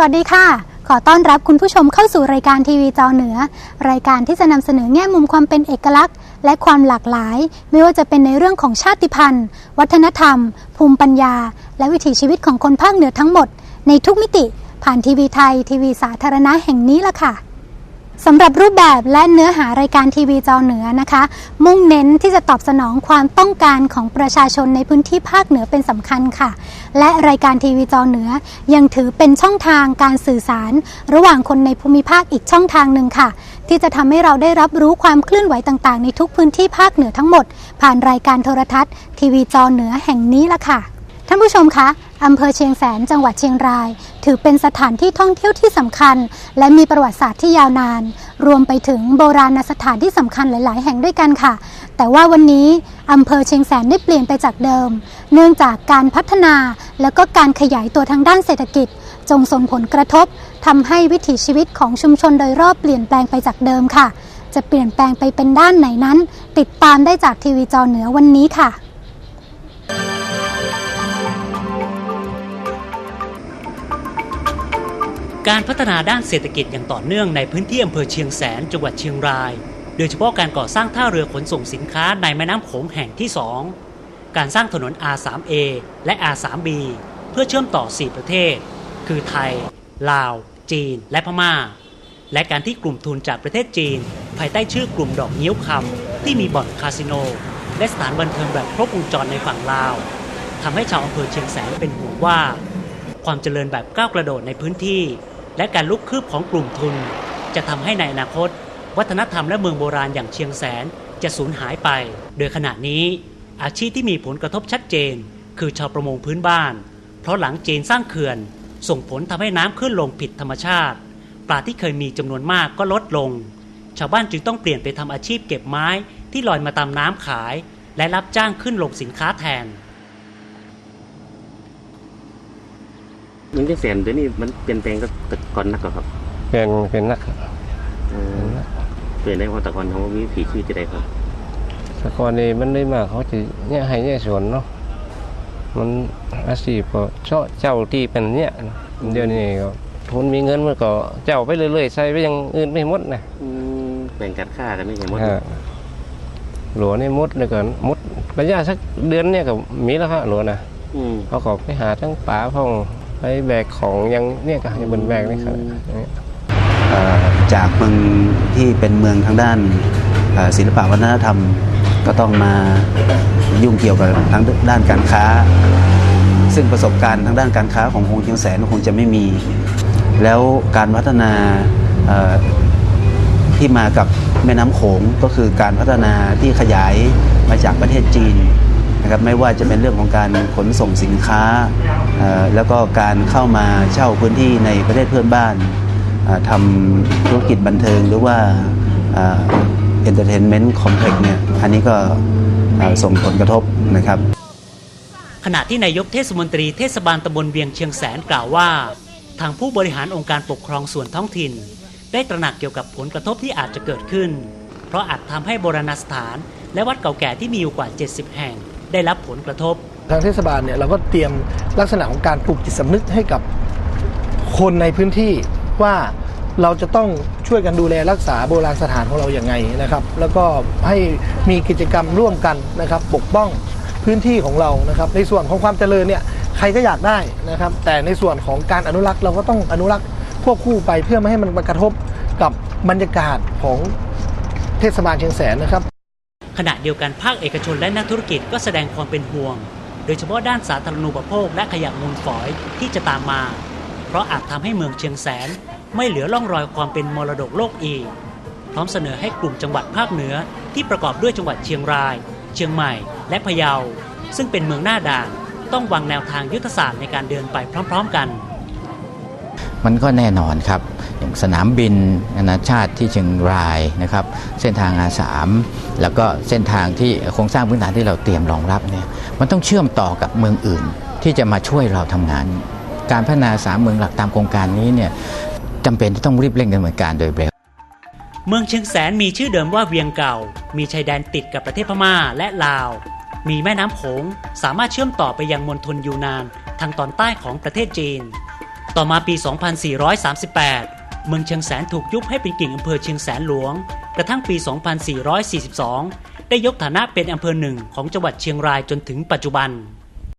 วัสดีค่ะ ขอต้อนรับคุณผู้ชมเข้าสู่รายการทีวีจอเหนือ รายการที่จะนำเสนอแง่มุมความเป็นเอกลักษณ์ และความหลากหลาย ไม่ว่าจะเป็นในเรื่องของชาติพันธุ์ วัฒนธรรม ภูมิปัญญา และวิถีชีวิตของคนภาคเหนือทั้งหมด ในทุกมิติ ผ่านทีวีไทย ทีวีสาธารณะแห่งนี้ละค่ะ สำหรับรูปแบบและเนื้อหารายการทีวีจอเหนือนะคะ มุ่งเน้นที่จะตอบสนองความต้องการของประชาชนในพื้นที่ภาคเหนือเป็นสำคัญค่ะ และรายการทีวีจอเหนือ ยังถือเป็นช่องทางการสื่อสาร ระหว่างคนในภูมิภาคอีกช่องทางหนึ่งค่ะ ที่จะทำให้เราได้รับรู้ความเคลื่อนไหวต่างๆ ในทุกพื้นที่ภาคเหนือทั้งหมด ผ่านรายการโทรทัศน์ ทีวีจอเหนือแห่งนี้ละค่ะท่านผู้ชมคะ อำเภอเชียงแสนจังหวัดเชียงราย ถือเป็นสถานที่ท่องเที่ยวที่สำคัญ และมีประวัติศาสตร์ที่ยาวนาน รวมไปถึงโบราณสถานที่สำคัญหลาย ๆ แห่งด้วยกันค่ะ แต่ว่าวันนี้อำเภอเชียงแสนได้เปลี่ยนไปจากเดิม เนื่องจากการพัฒนาและก็การขยายตัวทางด้านเศรษฐกิจจงส่งผลกระทบทำให้วิถีชีวิตของชุมชนโดยรอบเปลี่ยนแปลงไปจากเดิมค่ะ จะเปลี่ยนแปลงไปเป็นด้านไหนนั้น ติดตามได้จากทีวีจอเหนือวันนี้ค่ะ การพัฒนาด้านเศรษฐกิจอย่างต่อเนื่องในพื้นที่อำเภอเชียงแสนจังหวัดเชียงราย โดยเฉพาะการก่อสร้างท่าเรือขนส่งสินค้าในแม่น้ำโขงแห่งที่ 2 การสร้างถนน R3A และ R3B เพื่อเชื่อมต่อ 4 ประเทศ คือไทย ลาว จีน และพม่า และการที่กลุ่มทุนจากประเทศจีน ภายใต้ชื่อกลุ่มดอกเงี้ยวคำที่มีบ่อนคาสิโน และสถานบันเทิงแบบครบวงจรในฝั่งลาวทำให้ชาวอำเภอเชียงแสนเป็นห่วงว่า ความเจริญแบบก้าวกระโดดในพื้นที่ และการลุกคืบของกลุ่มทุน จะทำให้ในอนาคต วัฒนธรรมและเมืองโบราณอย่างเชียงแสนจะสูญหายไป โดยขณะนี้ อาชีพที่มีผลกระทบชัดเจน คือชาวประมงพื้นบ้าน เพราะหลังจีนสร้างเขื่อน ส่งผลทำให้น้ำขึ้นลงผิดธรรมชาติ ปลาที่เคยมีจำนวนมากก็ลดลง ชาวบ้านจึงต้องเปลี่ยนไปทำอาชีพเก็บไม้ที่ลอยมาตามน้ำขาย และรับจ้างขึ้นลงสินค้าแทน มันจะแสนเดี๋ยวนี้มันเปลี่ยนแปลงก็แต่ก่อนนักกว่าครับเป็นเป็นนักเออเปลี่ยนได้เพราะแต่ก่อนเขามีผีชื่อจะได้ครับแต่ก่อนนี้มันได้มาเขาจะเนี่ยให้เนี่ยสวนเนาะมันอาชีพก็เจาะเจ้าที่เป็นเนี่ยเดี๋ยวนี้ก็ทุนมีเงินมันก็เจ้าไปเรื่อยๆใช้ไปอยังอื่นไม่หมดนะอืมแบ่งกันค่ากันไม่ใช่หมดฮะหลวนี่หมดเลยก็หมดระยะสักเดือนเนี่ยก็มีแล้วครับหลวนะอืมเขาก็ไปหาทั้งป่าพ่อง ไปแบกของยังเนี่ยก็ยังบนแบกนี่ครับเอ่อจากเมืองที่เป็นเมืองทางด้านศิลปะวัฒนธรรมก็ต้องมายุ่งเกี่ยวกับทางด้านการค้า ซึ่งประสบการณ์ทางด้านการค้าของคงเชียงแสนคงจะไม่มี แล้วการพัฒนาที่มากับแม่น้ำโขงก็คือการพัฒนาที่ขยายมาจากประเทศจีน นะครับไม่ว่าจะเป็นเรื่องของการขนส่งสินค้า แล้วก็การเข้ามาเช่าพื้นที่ในประเทศเพื่อนบ้านอ่าทำธุรกิจบันเทิงหรือว่าเอนเตอร์เทนเมนต์คอมเพล็กซ์เนี่ยอันนี้ก็ส่งผลกระทบนะครับ ขณะที่นายกเทศมนตรีเทศบาลตำบลเวียงเชียงแสนกล่าวว่า ทางผู้บริหารองค์การปกครองส่วนท้องถิ่น ได้ตระหนักเกี่ยวกับผลกระทบที่อาจจะเกิดขึ้น เพราะอาจทำให้โบราณสถาน และวัดเก่าแก่ที่มีอยู่กว่า 70 แห่ง ได้รับผลกระทบ ทางเทศบาลเนี่ยเราก็เตรียมลักษณะของการปลูกจิตสำนึกให้กับคนในพื้นที่ว่าเราจะต้องช่วยกันดูแลรักษาโบราณสถานของเราอย่างไงนะครับ แล้วก็ให้มีกิจกรรมร่วมกันนะครับ ปกป้องพื้นที่ของเรานะครับ ในส่วนของความเจริญเนี่ยใครก็อยากได้นะครับ แต่ในส่วนของการอนุรักษ์เราก็ต้องอนุรักษ์ควบคู่ไปเพื่อไม่ให้มันมากระทบกับบรรยากาศของเทศบาลเชียงแสนนะครับ ขณะเดียวกันภาคเอกชนและนักธุรกิจก็แสดงความเป็นห่วง โดยเฉพาะด้านสาธารณูปโภคและขยะมูลฝอยที่จะตามมา เพราะอาจทำให้เมืองเชียงแสน ไม่เหลือร่องรอยความเป็นมรดกโลกอีก พร้อมเสนอให้กลุ่มจังหวัดภาคเหนือที่ประกอบด้วยจังหวัดเชียงราย เชียงใหม่ และพะเยา ซึ่งเป็นเมืองหน้าด่านต้องวางแนวทางยุทธศาสตร์ในการเดินไปพร้อม ๆ กัน มันก็แน่นอนครับอย่างสนามบินนานาชาติที่เชียงรายนะครับ เส้นทางอาสามแล้วก็เส้นทางที่โครงสร้างพื้นฐานที่เราเตรียมรองรับเนี่ยมันต้องเชื่อมต่อกับเมืองอื่น ที่จะมาช่วยเราทำงาน การพัฒนาสามเมืองหลักตามโครงการนี้เนี่ยจำเป็นที่ต้องรีบเร่งดำเนินการโดยเร็วเมืองเชียงแสนมีชื่อเดิมว่าเวียงเก่า มีชายแดนติดกับประเทศพม่าและลาว มีแม่น้ำโขงสามารถเชื่อมต่อไปยังมณฑลยูนานทางตอนใต้ของประเทศจีน ต่อมาปี 2438 เมืองเชียงแสนถูกยุบให้เป็นกิ่งอำเภอเชียงแสนหลวง กระทั่งปี 2442 ได้ยกฐานะเป็นอำเภอหนึ่งของจังหวัดเชียงรายจนถึงปัจจุบัน